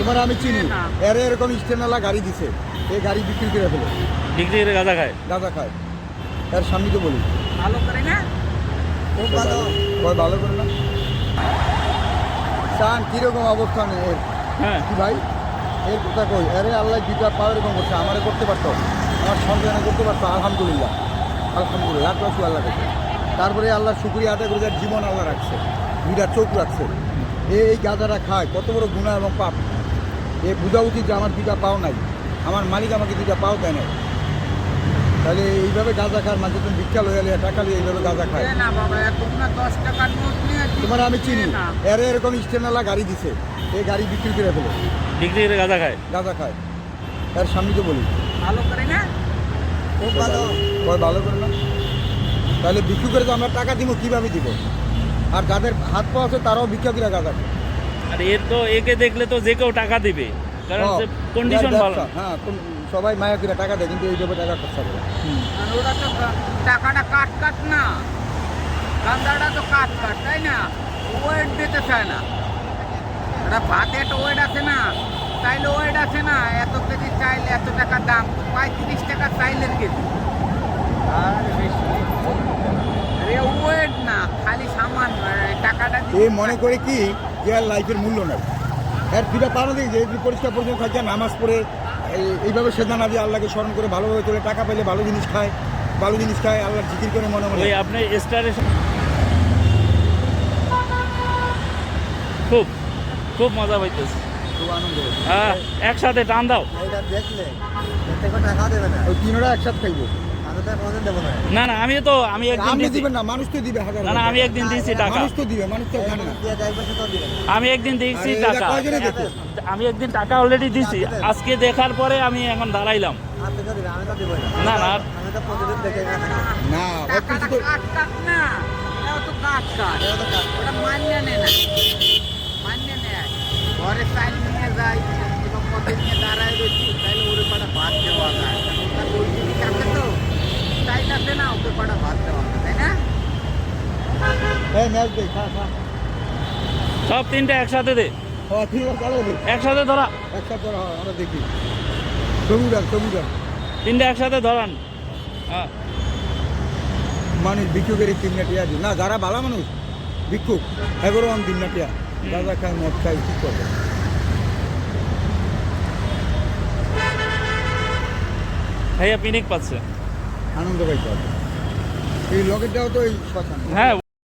তোমার আমি চিনি। না। এর এরকম স্টেনালা গাড়ি দিছে। এই গাড়ি বিক্রি করে ফেলে। বিক্রি করে গাঁজা খায়? গাঁজা খায়। এর সামনে তো বলি। ভালো করে না? খুব ভালো। কয় ভালো করে না? চান কীরকম অবস্থান এর? হ্যাঁ। কি ভাই? এর কথা কই? আরে আল্লাহ দুটা পাওয়ার এরকম করছে আমারে করতে পারতো। আমার সন্তানে করতে পারতো আলহামদুলিল্লাহ। আলহামদুলিল্লাহ লাখ রাখছি আল্লাহ কাছে তারপরে আল্লাহ শুক্রিয়া আদায় করে যার জীবন আল্লাহ রাখছে। দুইটা চোখ রাখছে। এ এই গাঁজাটা খায় কত বড় গুণা এবং পাপ। এ বোঝা উচিত যে আমার দুটা পাও নাই আমার মালিক আমাকে দুটা পাও দেয় নাই। তাহলে এইভাবে গাঁজা খায় মাঝে তুমি ভিক্ষা লইয়া লিয়া টাকা লিয়ে এইভাবে গাঁজা খায় নিয়ে। তোমার আমি চিনি এর এরকম স্টেনালা গাড়ি দিছে এই গাড়ি বিক্রি করে ফেলে। বিক্রি করে গাঁজা খায়? গাঁজা খায়। এর সামনে তো বলি। ভালো করে না? খুব ভালো। কয় ভালো করে না? তাহলে বিক্রি করে তো আমরা টাকা দিব কীভাবে দিব? আর যাদের হাত পাওয়া আছে তারাও ভিক্ষা করে গাঁজা খায়। আর এর তো একে দেখলে তো যে কেউ টাকা দিবে। কারণ কন্ডিশন ভালো। হ্যাঁ সবাই মায়া করে টাকা দেয় কিন্তু এইভাবে টাকা খরচা করে আর ওরা তো টাকাটা কাট কাট না। গান্দাটা তো কাট কাট তাই না? ওয়েট দিতে চায় না। ওরা ভাতে একটা ওয়েট আছে না চাইলে ওয়েট আছে না এত কেজি চাইলে এত টাকা দাম পঁয়ত্রিশ টাকা চাইলের কেজি। আরে ওয়েট না খালি সামান টাকাটা এ দিয়ে- মনে করে কি যে আর লাইফের মূল্য নাই। এর দুটা পারো দেখি যে পরিষ্কার পরিচ্ছন্ন থাকে নামাজ পড়ে এই- এইভাবে সেদা না দিয়ে আল্লাহকে স্মরণ করে ভালোভাবে চলে টাকা পেলে ভালো জিনিস খায় ভালো জিনিস খায় আল্লাহ জিকির করে মনে মনে। আপনি স্টারের খুব খুব মজা পাইতেছে। খুব আনন্দ হ্যাঁ একসাথে টান দাও। দেখলে টাকা দেবে না। ওই তিনটা একসাথে খাইবো। না। না আমি তো আমি একদিন দিবেন না মানুষ তো দিবে হাজার না না আমি একদিন দিয়েছি টাকা। মানুষ তো দিবে মানুষ তো আমি একদিন দিয়েছি টাকা। আমি একদিন টাকা অলরেডি দিছি। আজকে দেখার পরে আমি এখন দাঁড়াইলাম। আপনি তো দিবে আমি তো দিবই না। না না আমি তো প্রতিদিন দেখে এখানে থাকি। না ওই টাকাটা কিছু তো কাট কাট না এটাও তো কাট কাট এটা তো কাজ। ওটা মান্য নেয় না মান্য নেয় ঘরে চাইল নিয়ে যায় এবং পথে নিয়ে দাঁড়ায় রয়েছি তাইলে ওরে পাড়া ভাত দেওয়া যায় তার ওই জিনিস আছে তো চাইল আছে না ওকে পাড়া ভাত দেওয়া যায় তাই না এই ম্যাচ দেখ খা খা সব তিনটে একসাথে দে। একসাথে ধরা। একসাথে ধরা আমরা দেখি। ছবিটা ছবিটা তিনটে একসাথে ধরান। হ্যাঁ। মানুষ ভিক্ষুকের তিন টিয়া না যারা ভালো মানুষ ভিক্ষুক এগারো আম তিন টিয়া। গাঁজা খায় মদ খায় কি করবে? ভাইয়া পিনিক পাচ্ছে। আনন্দ পাইতে হবে। এই লগেরটাও তো এই শ্মশান। হ্যাঁ